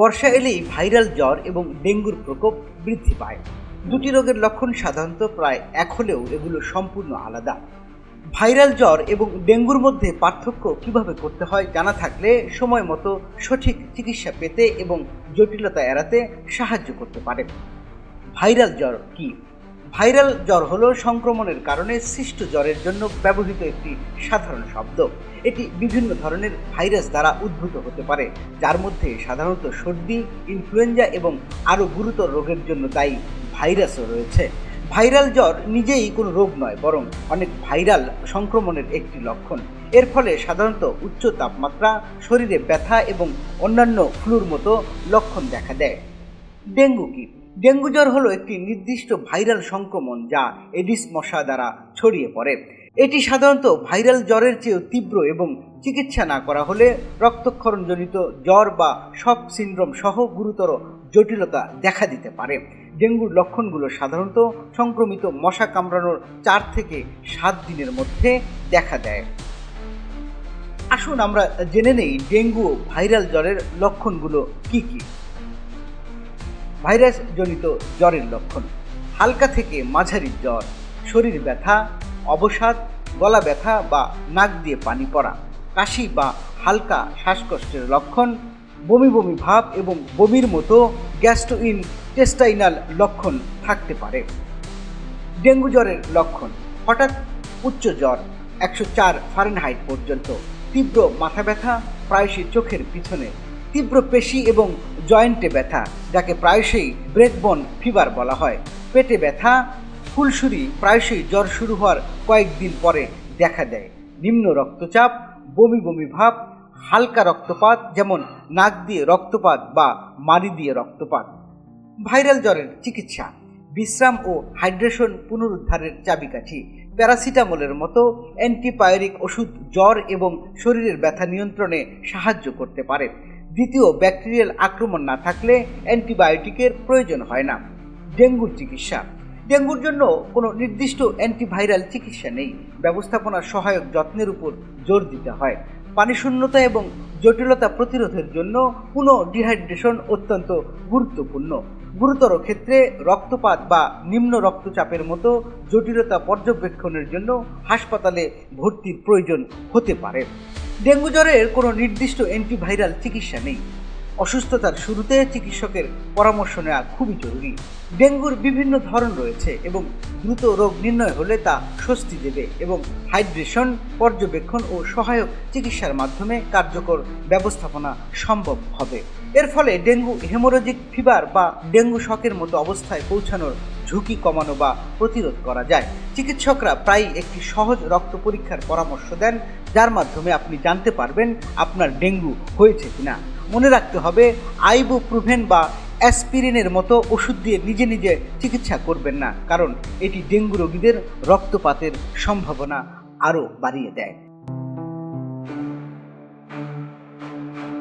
বর্ষা এলেই ভাইরাল জ্বর এবং ডেঙ্গুর প্রকোপ বৃদ্ধি পায়। দুটি রোগের লক্ষণ সাধারণত প্রায় এক হলেও এগুলো সম্পূর্ণ আলাদা। ভাইরাল জ্বর এবং ডেঙ্গুর মধ্যে পার্থক্য কীভাবে করতে হয় জানা থাকলে সময় মতো সঠিক চিকিৎসা পেতে এবং জটিলতা এড়াতে সাহায্য করতে পারে। ভাইরাল জ্বর কি? ভাইরাল জ্বর হলো সংক্রমণের কারণে সৃষ্ট জ্বরের জন্য ব্যবহৃত একটি সাধারণ শব্দ। এটি বিভিন্ন ধরনের ভাইরাস দ্বারা উদ্ভূত হতে পারে, যার মধ্যে সাধারণত সর্দি, ইনফ্লুয়েঞ্জা এবং আরও গুরুতর রোগের জন্য দায়ী ভাইরাসও রয়েছে। ভাইরাল জ্বর নিজেই কোনো রোগ নয়, বরং অনেক ভাইরাল সংক্রমণের একটি লক্ষণ। এর ফলে সাধারণত উচ্চ তাপমাত্রা, শরীরে ব্যথা এবং অন্যান্য ফ্লুর মতো লক্ষণ দেখা দেয়। ডেঙ্গু কি ডেঙ্গু জ্বর হলো একটি নির্দিষ্ট ভাইরাল সংক্রমণ যা এডিস মশা দ্বারা ছড়িয়ে পড়ে। এটি সাধারণত ভাইরাল জ্বরের চেয়েও তীব্র এবং চিকিৎসা না করা হলে রক্তক্ষরণজনিত জ্বর বা শক সিন্ড্রোম সহ গুরুতর জটিলতা দেখা দিতে পারে। ডেঙ্গুর লক্ষণগুলো সাধারণত সংক্রমিত মশা কামড়ানোর চার থেকে সাত দিনের মধ্যে দেখা দেয়। আসুন আমরা জেনে নেই ডেঙ্গু ভাইরাল জ্বরের লক্ষণগুলো কি কি। ভাইরাস জনিত জ্বরের লক্ষণ। হালকা থেকে মাঝারি জ্বর, শরীর ব্যথা, অবসাদ, গলা ব্যথা বা নাক দিয়ে পানি পড়া, কাশি বা হালকা শ্বাসকষ্টের লক্ষণ, বমি বমি ভাব এবং বমির মতো গ্যাস্ট্রোইন টেস্টাইনাল লক্ষণ থাকতে পারে। ডেঙ্গু জ্বরের লক্ষণ, হঠাৎ উচ্চ জ্বর, একশো চার ফারেনহাইট পর্যন্ত, তীব্র মাথা ব্যথা, প্রায়শই চোখের পিছনে তীব্র পেশি এবং জয়েন্টে ব্যথা, যাকে প্রায়শই ব্রেকবন ফিভার বলা হয়। পেটে ব্যথা, ফুলসুরি প্রায়শই জ্বর শুরু হওয়ার কয়েকদিন পরে দেখা দেয়। নিম্ন রক্তচাপ, বমি বমি ভাব, হালকা রক্তপাত, যেমন নাক দিয়ে রক্তপাত বা মাড়ি দিয়ে রক্তপাত। ভাইরাল জ্বরের চিকিৎসা, বিশ্রাম ও হাইড্রেশন পুনরুদ্ধারের চাবিকাঠি, প্যারাসিটামলের মতো অ্যান্টিবায়োটিক ওষুধ জ্বর এবং শরীরের ব্যথা নিয়ন্ত্রণে সাহায্য করতে পারে। দ্বিতীয় ব্যাকটেরিয়াল আক্রমণ না থাকলে অ্যান্টিবায়োটিকের প্রয়োজন হয় না। ডেঙ্গুর চিকিৎসা। ডেঙ্গুর জন্য কোনো নির্দিষ্ট অ্যান্টিভাইরাল চিকিৎসা নেই। ব্যবস্থাপনার সহায়ক যত্নের উপর জোর দিতে হয়। পানিশূন্যতা এবং জটিলতা প্রতিরোধের জন্য পুনঃ ডিহাইড্রেশন অত্যন্ত গুরুত্বপূর্ণ। গুরুতর ক্ষেত্রে রক্তপাত বা নিম্ন রক্তচাপের মতো জটিলতা পর্যবেক্ষণের জন্য হাসপাতালে ভর্তির প্রয়োজন হতে পারে। ডেঙ্গু জ্বরের কোনো নির্দিষ্ট অ্যান্টিভাইরাল চিকিৎসা নেই। অসুস্থতার শুরুতে চিকিৎসকের পরামর্শ নেওয়া খুবই জরুরি। ডেঙ্গুর বিভিন্ন ধরন রয়েছে এবং দ্রুত রোগ নির্ণয় হলে তা স্বস্তি দেবে এবং হাইড্রেশন, পর্যবেক্ষণ ও সহায়ক চিকিৎসার মাধ্যমে কার্যকর ব্যবস্থাপনা সম্ভব হবে। এর ফলে ডেঙ্গু হেমোরোজিক ফিভার বা ডেঙ্গু শকের মতো অবস্থায় পৌঁছানোর ঝুঁকি কমানো বা প্রতিরোধ করা যায়। চিকিৎসকরা প্রায়ই একটি সহজ রক্ত পরীক্ষার পরামর্শ দেন, যার মাধ্যমে আপনি জানতে পারবেন আপনার ডেঙ্গু হয়েছে কিনা। মনে রাখতে হবে আইবু প্রুভেন বা অ্যাসপিরিনের মতো ওষুধ দিয়ে নিজে নিজে চিকিৎসা করবেন না। কারণ এটি ডেঙ্গু রোগীদের রক্তপাতের সম্ভাবনা আরও বাড়িয়ে দেয়।